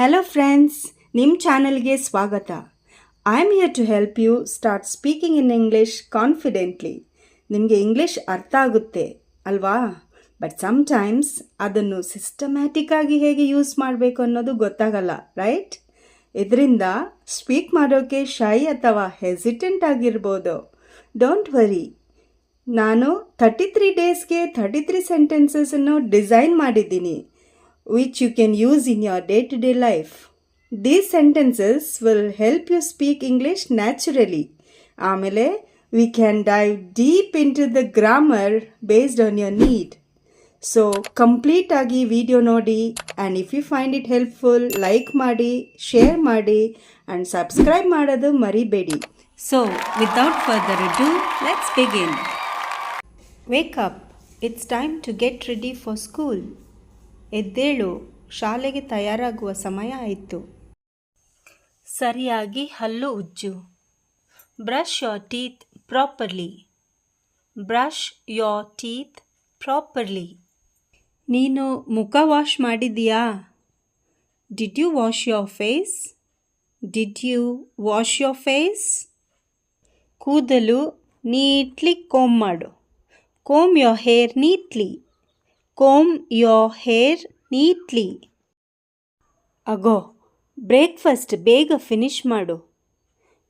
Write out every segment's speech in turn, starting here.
Hello friends ನಿಮ್ಮ ಚಾನಲ್ಗೆ ಸ್ವಾಗತ. I am here to help you start speaking in English confidently ನಿಮಗೆ English ಅರ್ಥ ಆಗುತ್ತೆ, ಅಲ್ವಾ? ಬಟ್ ಸಮ್ಟೈಮ್ಸ್ ಅದನ್ನು ಸಿಸ್ಟಮ್ಯಾಟಿಕ್ಕಾಗಿ ಹೇಗೆ ಯೂಸ್ ಮಾಡಬೇಕು ಅನ್ನೋದು ಗೊತ್ತಾಗಲ್ಲ ರೈಟ್ ಇದರಿಂದ ಸ್ಪೀಕ್ ಮಾಡೋಕ್ಕೆ ಶೈ ಅಥವಾ ಹೆಸಿಟೆಂಟ್ ಆಗಿರ್ಬೋದು. ಡೋಂಟ್ ವರಿ ನಾನು ಥರ್ಟಿ ತ್ರೀ ಡೇಸ್ಗೆ ಥರ್ಟಿ ತ್ರೀ ಸೆಂಟೆನ್ಸಸನ್ನು ಡಿಸೈನ್ ಮಾಡಿದ್ದೀನಿ. which you can use in your day to day life. These sentences will help you speak English naturally. ಆಮೇಲೆ we can dive deep into the grammar based on your need. So complete ಆಗಿ video ನೋಡಿ and if you find it helpful like ಮಾಡಿ share ಮಾಡಿ and subscribe ಮಾಡೋದು ಮರಿಬೇಡಿ so without further do let's begin wake up it's time to get ready for school ಎದ್ದೇಳು, ಶಾಲೆಗೆ ತಯಾರಾಗುವ ಸಮಯ ಆಯಿತು. ಸರಿಯಾಗಿ ಹಲ್ಲು ಉಜ್ಜು. Brush your teeth properly. Brush your teeth properly. ನೀನು ಮುಖ wash ಮಾಡಿದೀಯಾ did you wash your face? Did you wash your face? ಕೂದಲು neatly comb ಮಾಡು. Comb your hair neatly. Comb your hair neatly agro, breakfast ಬೇಗ finish ಮಾಡು.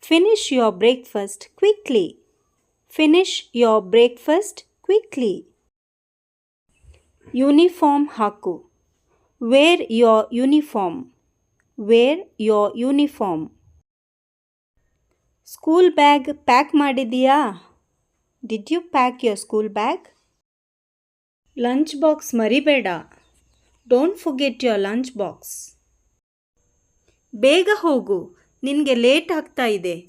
Finish your breakfast quickly. Finish your breakfast quickly. Uniform ಹಾಕು. Wear your uniform. Wear your uniform. School bag pack ಮಾಡಿದೀಯಾ did you pack your school bag? Lunch box ಮರಿಬೇಡ. Don't forget your lunch box. ಬೇಗ ಹೋಗು, ನಿನಗೆ late ಆಗ್ತಾ ಇದೆ.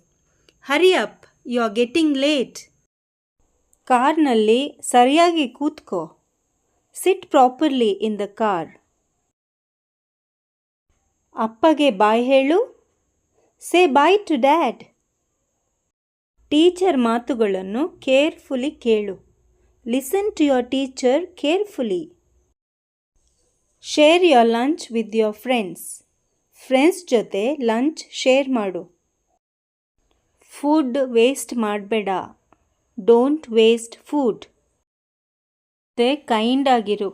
Hurry up, you are getting late. ಕಾರ್ನಲ್ಲಿ ಸರಿಯಾಗಿ ಕೂತ್ಕೋ. Sit properly in the car. ಅಪ್ಪಗೆ ಬಾಯ್ ಹೇಳು. Say bye to dad. Teacher ಮಾತುಗಳನ್ನು ಕೇರ್ಫುಲಿ ಕೇಳು. Listen to your teacher carefully share your lunch with your friends friends ಜೊತೆ ಲಂಚ್ ಶೇರ್ ಮಾಡು. Food waste ಮಾಡಬೇಡ. ಡೋಂಟ್ ವೇಸ್ಟ್ ಫುಡ್ ಮತ್ತೆ kind ಆಗಿರು.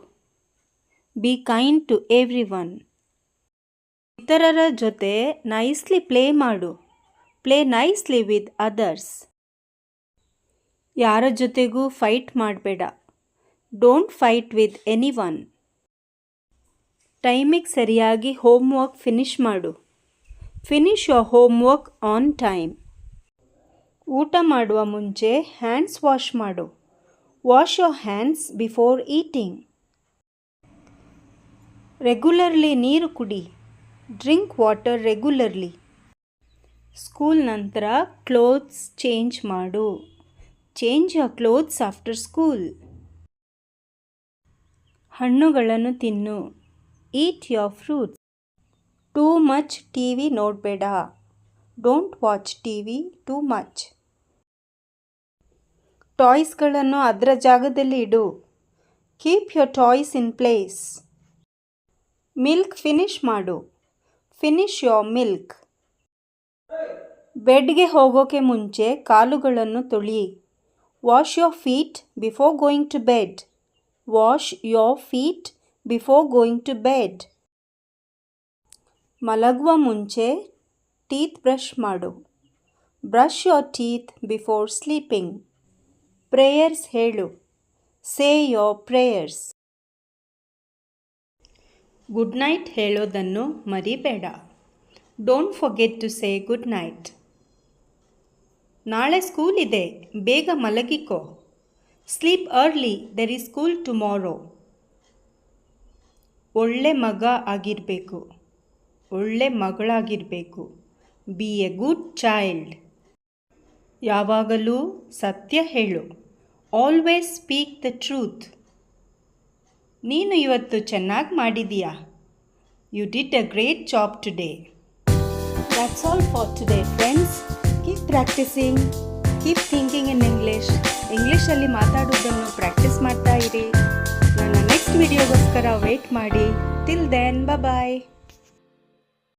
Be kind to everyone ಇತರರ ಜೊತೆ nicely play ಮಾಡು. ಪ್ಲೇ ನೈಸ್ಲಿ ವಿತ್ ಅದರ್ಸ್ ಯಾರ ಜೊತೆಗೂ ಫೈಟ್ ಮಾಡಬೇಡ. Don't fight with anyone ಟೈಮಿಗೆ ಸರಿಯಾಗಿ ಹೋಮ್ ವರ್ಕ್ ಫಿನಿಷ್ ಮಾಡು. Finish your homework on time ಊಟ ಮಾಡುವ ಮುಂಚೆ ಹ್ಯಾಂಡ್ಸ್ ವಾಶ್ ಮಾಡು. Wash your hands before eating regularly ನೀರು ಕುಡಿ. ಡ್ರಿಂಕ್ ವಾಟರ್ ರೆಗ್ಯುಲರ್ಲಿ ಸ್ಕೂಲ್ ನಂತರ ಕ್ಲೋತ್ಸ್ ಚೇಂಜ್ ಮಾಡು. Change your clothes after school ಹಣ್ಣುಗಳನ್ನು ತಿನ್ನು. Eat your fruits too much T V ನೋಡಬೇಡ. Don't watch T V too much ಟಾಯ್ಸ್ಗಳನ್ನು ಅದರ ಜಾಗದಲ್ಲಿ ಇಡು. Keep your toys in place milk finish ಮಾಡು. Finish your milk ಬೆಡ್ಗೆ ಹೋಗೋಕೆ ಮುಂಚೆ ಕಾಲುಗಳನ್ನು ತೊಳಿ. Wash your feet before going to bed wash your feet before going to bed ಮಲಗುವ ಮುಂಚೆ ಟೀತ್ ಬ್ರಷ್ ಮಾಡು brush your teeth before sleeping prayers ಹೇಳು say your prayers good night ಹೇಳೋದನ್ನು ಮರಿಬೇಡ don't forget to say good night ನಾಳೆ school ಇದೆ, ಬೇಗ ಮಲಗಿಕೋ. Sleep early there is school tomorrow ಒಳ್ಳೆ ಮಗ ಆಗಿರಬೇಕು, ಒಳ್ಳೆ ಮಗಳಾಗಿರಬೇಕು. ಬಿ ಎ ಗುಡ್ ಚೈಲ್ಡ್ ಯಾವಾಗಲೂ ಸತ್ಯ ಹೇಳು ಆಲ್ವೇಸ್ ಸ್ಪೀಕ್ ದ ಟ್ರೂತ್ ನೀನು ಇವತ್ತು ಚೆನ್ನಾಗಿ ಮಾಡಿದೀಯಾ? You did a great job today that's all for today friends. Keep keep thinking in English. ಇಂಗ್ಲೀಷಲ್ಲಿ ಮಾತಾಡೋದನ್ನು ಪ್ರಾಕ್ಟೀಸ್ ಮಾಡ್ತಾ ಇರಿ. ನನ್ನ ನೆಕ್ಸ್ಟ್ ವಿಡಿಯೋಗೋಸ್ಕರ ವೆಯ್ಟ್ ಮಾಡಿ. Till then bye